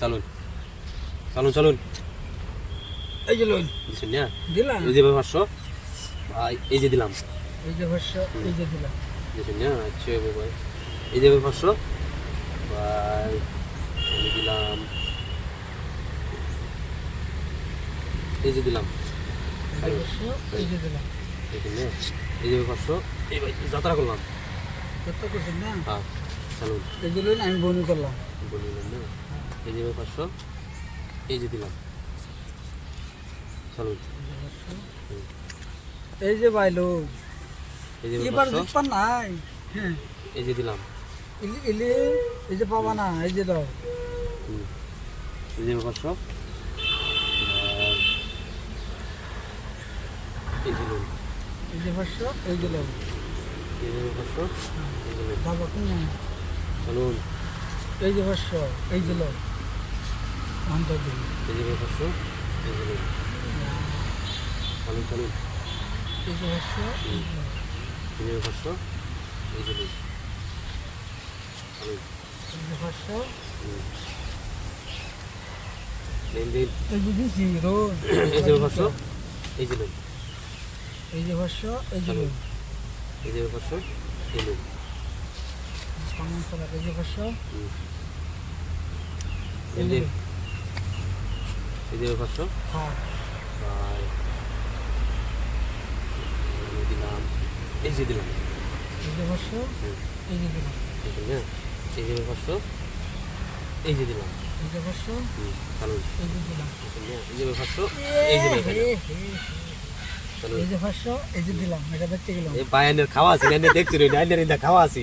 চালুন চালুন চালুন এই যে লোন দিচ্ছেন না দিলাম এই যে পাঁচশো ভাই এই যে দিলাম এই যে পাঁচশো এই যে দিলাম দিচ্ছেন না আচ্ছা ভাই এই যে পাঁচশো ভাই আমি দিলাম এই যে দিলাম এই যে দিলাম এই যে পাঁচশো এই ভাই যাত্রা করলাম কত করছেন না হ্যাঁ চালুন এই যে লোন আমি বনি করলাম বলিলাম না এই যে পাঁচশো এই যে দিলাম চালুন এই যে ভাই লোন এই যে এবার দেখবার নাই হ্যাঁ এই যে দিলাম ইলি এই যে পাবা না এই যে দাও। এই যে পাঁচশো এই যে লোন এই যে পাঁচশো এই যে লোন এই যে পাঁচশো এই যে লোন বাবা কোন চালুন এই যে পাঁচশো এই যে লোন এই যে এই যে চালুন এই যে এই যে লোন। এই যে এই যে চালুন পাঁচশো হ্যাঁ আর দিলাম এই যে দিলাম এই যে দিলাম এই যে এই যে দিলাম এই যে এই যে দিলাম এই যে এই যে এই যে এই যে দিলাম এটা দেখতে গেলাম এই খাওয়া আছে এনে দেখছি রে আইনের ইন্দা খাওয়া আছে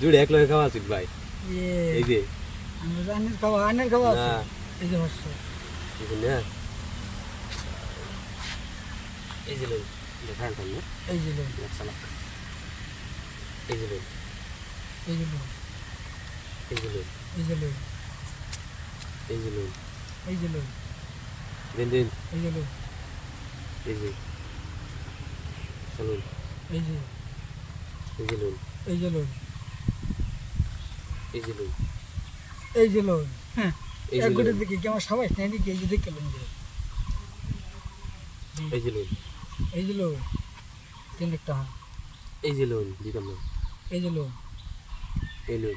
দুইটা এক লগে খাওয়া আছে ভাই ইয়ে, এই যে আমি বলছি, খাওয়া আইনের খাওয়া আছে এই যে পাঁচশো দেখুন না এই যে লোন দেখান না এই যে সালাক এই যে লোন এই যে লোন এই যে লোন এই যে লোন এই যে লোন এই যে লোন দিন দিন এই যে লোন এই যে চালুন এই যে এই যে লোন এই যে লোন এই যে লোন এই যে লোন হ্যাঁ এক গোটের দিকে কি আমার সবাই নাই নাকি এই যে দেখে লোন এই যে লোন এই যে লোন তিন একটা হ্যাঁ এই যে লোন দিতাম না এই যে লোন এই লোন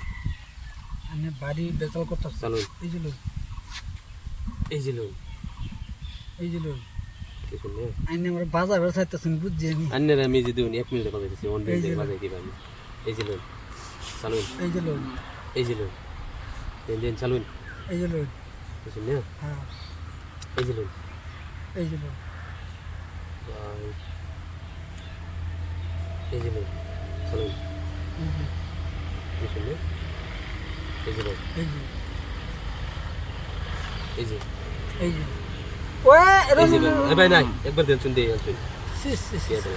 আমি বাড়ি বেতাল করতে চালুন এই যে লোন এই যে লোন এই যে লোন আইনে আমার বাজার বুঝছি আমি যদি এক মিনিটে দিচ্ছি অন মিনিটে। বাজাই এই যে লোন চালুন এই যে লোন এই যে লোন দিন দিন চালুন এই যে লোন দেখুন না হ্যাঁ। এই যে লোন এই যে আর এই যে এই যে দেখুন না এই যে লোন এই যে এই যে এই যে ওয়ে এই যে লোন এ ভাই নাই। একবার দেন শুন দিয়ে শুন। সিস দিয়ে দেন